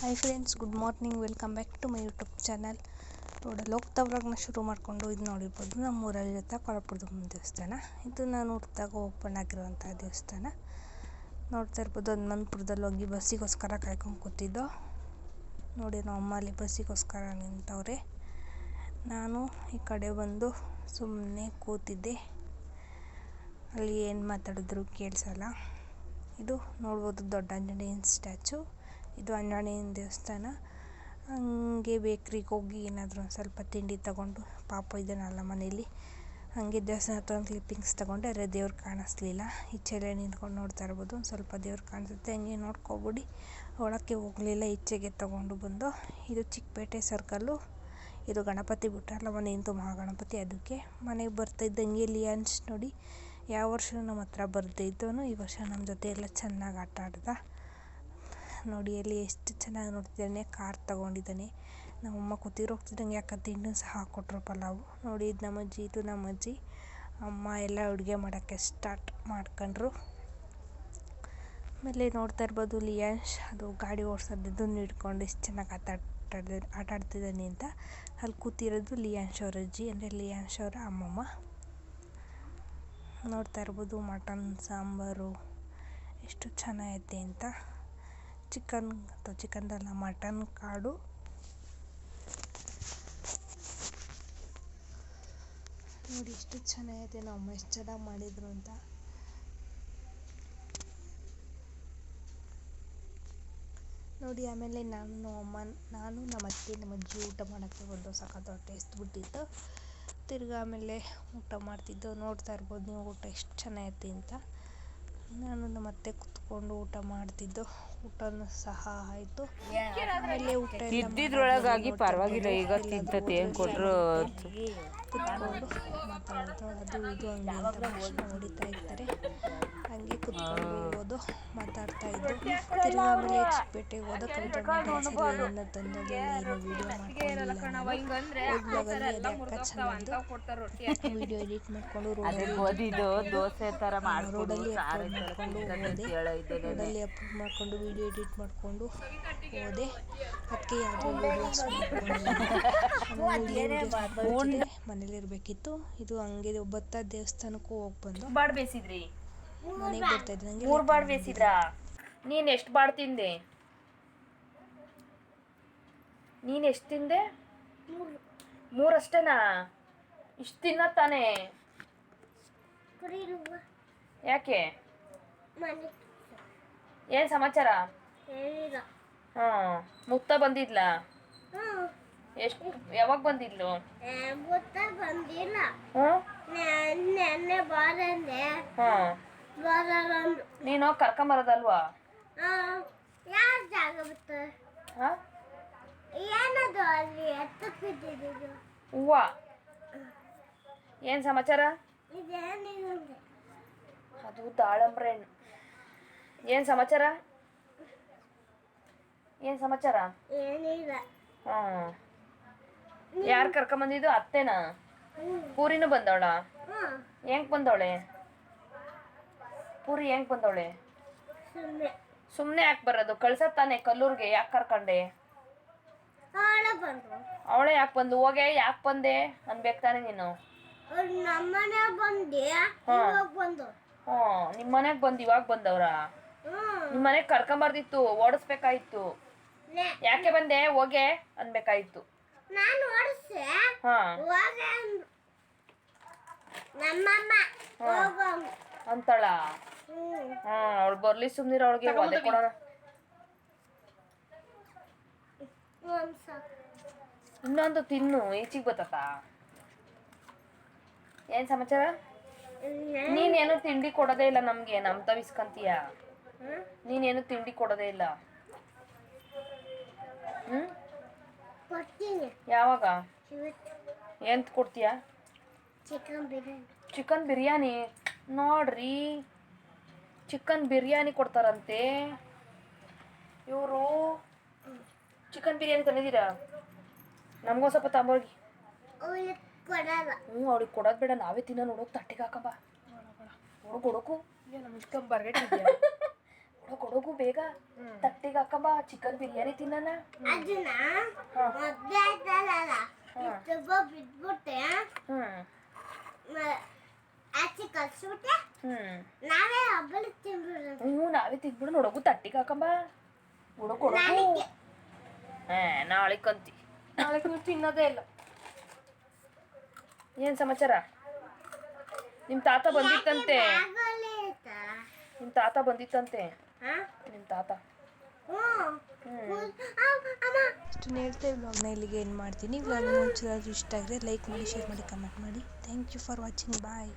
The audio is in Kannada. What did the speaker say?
Hi friends good morning welcome back to my YouTube channel ನೋಡ ಹೋಗ್ತಾ ವ್ಲಾಗ್ನ ಶುರು ಮಾಡಿಕೊಂಡು ಇದು ನೋಡಿರ್ಬೋದು. ನಮ್ಮ ಊರಲ್ಲಿರುತ್ತೆ ಕೊಳಪುರದಮ್ಮನ ದೇವಸ್ಥಾನ. ಇದು ನಾನು ಹುಟ್ಟಿದಾಗ ಓಪನ್ ಆಗಿರುವಂಥ ದೇವಸ್ಥಾನ. ನೋಡ್ತಾ ಇರ್ಬೋದು ಹನುಮಂತಪುರದಲ್ಲಿ ಹೋಗಿ ಬಸ್ಸಿಗೋಸ್ಕರ ಕಾಯ್ಕೊಂಡು ಕೂತಿದ್ದೋ. ನೋಡಿ, ನಮ್ಮ ಅಮ್ಮ ಅಲ್ಲಿ ಬಸ್ಸಿಗೋಸ್ಕರ ನಿಂತವ್ರೆ. ನಾನು ಈ ಕಡೆ ಬಂದು ಸುಮ್ಮನೆ ಕೂತಿದ್ದೆ. ಅಲ್ಲಿ ಏನು ಮಾತಾಡಿದ್ರು ಕೇಳಿಸಲ್ಲ. ಇದು ನೋಡ್ಬೋದು ದೊಡ್ಡ ಆಂಜನೇಯನ ಸ್ಟ್ಯಾಚು. ಇದು ಆಂಜನೇಯನ ದೇವಸ್ಥಾನ. ಹಂಗೆ ಬೇಕ್ರಿಗೆ ಹೋಗಿ ಏನಾದರೂ ಒಂದು ಸ್ವಲ್ಪ ತಿಂಡಿ ತಗೊಂಡು, ಪಾಪ ಇದ್ದಾನಲ್ಲ ಮನೇಲಿ ಹಂಗೆ ದೇವಸ್ಥಾನ ಹತ್ರ ಒಂದು ಕ್ಲಿಪ್ಪಿಂಗ್ಸ್ ತಗೊಂಡೆ ಅರೆ ದೇವ್ರು ಕಾಣಿಸ್ಲಿಲ್ಲ. ಈಚೆಲೆ ನಿಂತ್ಕೊಂಡು ನೋಡ್ತಾ ಇರ್ಬೋದು. ಒಂದು ಸ್ವಲ್ಪ ದೇವ್ರು ಕಾಣಿಸುತ್ತೆ. ಹಂಗೆ ನೋಡ್ಕೊಬಿಡಿ. ಒಳಕ್ಕೆ ಹೋಗಲಿಲ್ಲ ಈಚೆಗೆ ತಗೊಂಡು ಬಂದು. ಇದು ಚಿಕ್ಕಪೇಟೆ ಸರ್ಕಲ್ಲು. ಇದು ಗಣಪತಿ ಬಿಟ್ಟಾರಲ್ಲ ಮನೆ ನಿಂತು ಮಹಾಗಣಪತಿ ಅದಕ್ಕೆ. ಮನೆಗೆ ಬರ್ತಾಯಿದ್ದಂಗೆ ಲಿಯಾನ್ಸ್ ನೋಡಿ, ಯಾವ ವರ್ಷ ನಮ್ಮ ಹತ್ರ ಬರ್ದೇ ಇದ್ದವನು. ಈ ವರ್ಷ ನಮ್ಮ ಜೊತೆ ಎಲ್ಲ ಚೆನ್ನಾಗಿ ಆಟ ಆಡ್ದ. ನೋಡಿ ಅಲ್ಲಿ ಎಷ್ಟು ಚೆನ್ನಾಗಿ ನೋಡ್ತಿದ್ದಾನೆ ಕಾರ್ ತಗೊಂಡಿದ್ದಾನೆ. ನಮ್ಮಮ್ಮ ಕೂತಿರೋ ಹೋಗ್ತಿದ್ದಂಗೆ ತಿಂಡಿ ಸಹ ಹಾಕ್ಕೊಟ್ರು ಪಲಾವು ನೋಡಿ, ಇದು ನಮ್ಮ ಅಜ್ಜಿ ಇದು ನಮ್ಮ ಅಜ್ಜಿ. ಅಮ್ಮ ಎಲ್ಲ ಅಡುಗೆ ಮಾಡೋಕ್ಕೆ ಸ್ಟಾರ್ಟ್ ಮಾಡ್ಕೊಂಡ್ರು. ಆಮೇಲೆ ನೋಡ್ತಾ ಇರ್ಬೋದು ಲಿಯಾನ್ಶ್ ಅದು ಗಾಡಿ ಓಡಿಸೋದನ್ನು ಹಿಡ್ಕೊಂಡು ಎಷ್ಟು ಚೆನ್ನಾಗಿ ಆಟ ಆಟಾಡ್ತಿದ್ದಾನೆ ಅಂತ. ಅಲ್ಲಿ ಕೂತಿರೋದು ಲಿಯಾನ್ಶ್ ಅವ್ರ ಅಜ್ಜಿ, ಅಂದರೆ ಲಿಯಾನ್ಶ್ ಅವರ ಅಮ್ಮಮ್ಮ. ನೋಡ್ತಾ ಇರ್ಬೋದು, ಮಟನ್, ಸಾಂಬಾರು, ಎಷ್ಟು ಚೆನ್ನಾಗೈತೆ ಅಂತ. ಚಿಕನ್ ಅಥವಾ ಚಿಕನ್ದಲ್ಲ ಮಟನ್, ಕಾಡು. ನೋಡಿ ಎಷ್ಟು ನಮ್ಮ ಅಮ್ಮ ಎಷ್ಟು ಚೆನ್ನಾಗಿ ಮಾಡಿದ್ರು ಅಂತ. ನೋಡಿ ಆಮೇಲೆ ನಾನು, ಅಮ್ಮ, ನಾನು, ನಮ್ಮ ಅತ್ತೆ, ನಮ್ಮ ಅಜ್ಜಿ ಊಟ ಮಾಡೋಕ್ಕೆ ಒಂದು ಸಖತ್ ಹೊಟ್ಟೆ ಬಿಟ್ಟಿತ್ತು ತಿರ್ಗಿ ಆಮೇಲೆ ಊಟ ಮಾಡ್ತಿದ್ದೋ ನೋಡ್ತಾ ಇರ್ಬೋದು ನೀವು ಊಟ ಎಷ್ಟು ಚೆನ್ನಾಗೈತೆ ಅಂತ. ನಾನು ನಮ್ಮ ಅತ್ತೆ ಕುತ್ಕೊಂಡು ಊಟ ಮಾಡ್ತಿದ್ದು. ಊಟನೂ ಸಹ ಆಯಿತು. ಆಮೇಲೆ ಊಟ ಇದ್ದಿದ್ರೊಳಗಾಗಿ ಪರವಾಗಿಲ್ಲ ಈಗ ತಿಂತತಿ ಏನು ಕೊಟ್ರು ಕುತ್ಕೊಂಡು ಮಾತಾಡೋದು ಅದು ಇದು ಹಂಗೆ ಅಂತ ಭಾಷಣ ಹೊಡಿತಾ ಇರ್ತಾರೆ. ಹಂಗೆ ಕುತ್ಕೊಂಡು ಓದೋ ಮಾತಾಡ್ತಾ ಇದ್ದು ತಿರ್ಗಿ ಆಮೇಲೆ ಚಿಕ್ಕಪೇಟೆಗೆ ಸರಿ ಏನನ್ನ ತಂದದ್ದು ಏನು ವಿಡಿಯೋ ಮಾಡ್ಕೊಂಡಿಲ್ಲ ವಿಡಿಯೋ ಎಡಿಟ್ ಮಾಡ್ಕೊಂಡು ರೋಡಲ್ಲಿ ಅಪ್ಲೋಡ್ ಮಾಡ್ಕೊಂಡು ಓದೆ ರೋಡಲ್ಲಿ ಅಪ್ಲೋಡ್ ಮಾಡ್ಕೊಂಡು ವಿಡಿಯೋ ಎಡಿಟ್ ಮಾಡ್ಕೊಂಡು ಹೋದೆ. ಅದಕ್ಕೆ ಯಾವುದೋ ವೀಡಿಯೋಸ್ ಮಾಡ್ಕೊಂಡಿಲ್ಲ. ಮನೇಲಿ ಇರಬೇಕಿತ್ತು. ಇದು ಹಂಗೆ ಒಬ್ಬತ್ತ ದೇವಸ್ಥಾನಕ್ಕೂ ಹೋಗಿ ಬಂದು ಬಾಡ್ ಬೇಸಿದ್ರಿ. ಮನೆಗೆ ಬರ್ತಾ ಮೂರ್ ಬಾಡ್ ಬೇಸಿದ್ರ? ನೀನ್ ಎಷ್ಟ್ ಬಾಡ್ ತಿಂದೆ? ನೀನ್ ಎಷ್ಟ್ ತಿಂದೆ? ಮೂರಷ್ಟೇನಾ ಇಷ್ಟ್ ತಿನ್ನ ತಾನೆ? ಯಾಕೆ? ಏನ್ ಸಮಾಚಾರ? ಹ್ಮ್ ಮುಕ್ತ ಬಂದಿದ್ಲ? ಎಷ್ಟು ಯಾವಾಗ ಬಂದಿದ್ಲು? ಬಂದಿಲ್ಲ. ಹ್ಮ್ ನೆನ್ನೆ ಬಾರಂದೆ ಹ್ಮ್ ನೀನು ಕರ್ಕೊಂಬರೋದಲ್ವಾ? ಯಾವ ಜಾಗ ಬಿತ್ತು ಹಾ ಏನದು ಅಲ್ಲಿ ಎತ್ತಕ್ಕೆ ಬಿದ್ದಿದ್ದು ಹೂವ. ಏನ್ ಸಮಾಚಾರ? ಅದು ದಾಳಂಬ್ರೆ ಹಣ್ಣು. ಏನ್ ಸಮಾಚಾರ? ಏನ್ ಸಮಾಚಾರ? ಏನಿಲ್ಲ. ಹಾಂ. ಯಾರು ಕರ್ಕೊಂಬಂದಿದ್ದು? ಅತ್ತೆನಾ? ಪೂರಿನೂ ಬಂದವಳ? ಹೆಂಗ್ ಬಂದವಳೆ? ಪೂರಿ ಹೆಂಗ್ ಬಂದವಳೆ? ಸುಮ್ಮನೆ ಸುಮ್ನೆ ಯಾಕೆ ಬರೋದು? ಕಳ್ಸತ್ ತಾನೆ ಕಲ್ಲೂರ್ಗೆ ಯಾಕೆ ಕರ್ಕಂಡೆ? ಬಂದ್ರು ಅವಳೆ ಯಾಕೆ ಬಂದು ಹೋಗೆ ಯಾಕೆ ಬಂದೆ? ಅನ್ಬೇಕು ತಾನೆ ನೀನು. ಅವ್ರು ನಮ್ಮನೆ ಬಂದೆ. ಇವಾಗ ಹ್ಞೂ ನಿಮ್ಮ ಮನೆಗೆ ಬಂದು ಇವಾಗ ಬಂದವ್ರ? ಹ್ಮ್. ನಿಮ್ಮ ಮನೆಗೆ ಕರ್ಕೊಂಬರ್ದಿತ್ತು ಓಡಿಸ್ಬೇಕಾಯ್ತು. ನೆ- ಯಾಕೆ ಬಂದೆ? ಹೋಗೆ ಅನ್ಬೇಕಾಯ್ತು. ನಾನು ಓಡಿಸೆ ಹಾ. ಹೋಗ ಅಂದ್ರು. ನಮ್ಮಮ್ಮ. ಹೋಗು ಅಂದ್ರು. ಅಂತಳ. ಹ್ಮ್ ಹ್ಮ್ ಅವಳು ಬರ್ಲಿ ಸುಮ್ನಿರ ಅವಳಿಗೆ ಒದೆ ಕೊಡೋಣ. ಇನ್ನೊಂದು ತಿನ್ನು ಈಚಿಗೆ ಬತ್ತತ ಏನ್ ಸಮಾಚಾರ? ನೀನೇನು ತಿಂಡಿ ಕೊಡೋದೇ ಇಲ್ಲ ನಮ್ಗೆ ನಮ್ ತವಿಸ್ಕಂತೀಯ ಹ್ಮ್? ನೀನೇನು ತಿಂಡಿ ಕೊಡೋದೇ ಇಲ್ಲ? ಹ್ಮ್? ಯಾವಾಗ? ಎಂತ ಕೊಡ್ತೀಯ? ಚಿಕನ್ ಬಿರಿಯಾನಿ. ಚಿಕನ್ ಬಿರಿಯಾನಿ? ನೋಡ್ರಿ. ಚಿಕನ್ ಬಿರಿಯಾನಿ ಕೊಡ್ತಾರಂತೆ. ಇವರು ಚಿಕನ್ ಬಿರಿಯಾನಿ ತಂದಿದ್ದೀರಾ? ನಮಗೂ ಸ್ವಲ್ಪ ತಂಬೋಗಿ. ಹ್ಞೂ ಅವ್ರಿಗೆ ಕೊಡೋದು ಬೇಡ ನಾವೇ ತಿನ್ನೋ ನೋಡೋಕೆ ತಟ್ಟಿಗೆ ಹಾಕಬ ಹುಡುಗ ಹುಡುಕು ಕೊಡಗು ಬೇಗ. ತಟ್ಟಿಗೆ ಹಾಕಬಾ ಚಿಕನ್ ಬಿರಿಯಾನಿ ತಿನ್ನೋಣ. ಅದನ್ನ ಹಾ. ಹ್ಮ್. ನಾವೇ ತಿಂದ್ಬಿಡು ತಿನ್ಬಿಡೋದು. ಹ್ಞೂ ನಾವೇ ತಿನ್ಬಿಡು. ನೋಡಗು ತಟ್ಟಿಗೆ ಹಾಕಂಬ ಕೊಡಗು ನಾಳೆಗೆ. ಹಾ ನಾಳೆ ಕಂತಿ. ನಾಳೆ ನೀವು ತಿನ್ನೋದೇ ಇಲ್ಲ. ಏನ್ ಸಮಾಚಾರ? ನಿಮ್ ತಾತ ಬಂದಿತ್ತಂತೆ? ನಿಮ್ಮ ಆಯ್ತಾ ನಿಮ್ ತಾತ ಬಂದಿತ್ತಂತೆ? ಹಾ? ನಿಮ್ ತಾತ? ಹ್ಞೂ. ಹ್ಮ್. ಅಮ್ಮ. ಇಷ್ಟನ್ನು ಹೇಳ್ತಾ ವ್ಲಾಗ್ನ ಇಲ್ಲಿಗೆ ಏನು ಮಾಡ್ತೀನಿ ವ್ಲಾಗ್ ಒಂಚೂರಾದ್ರೂ ಇಷ್ಟ ಆಗಿದೆ ಲೈಕ್ ಮಾಡಿ ಶೇರ್ ಮಾಡಿ ಕಮೆಂಟ್ ಮಾಡಿ. Thank you for watching bye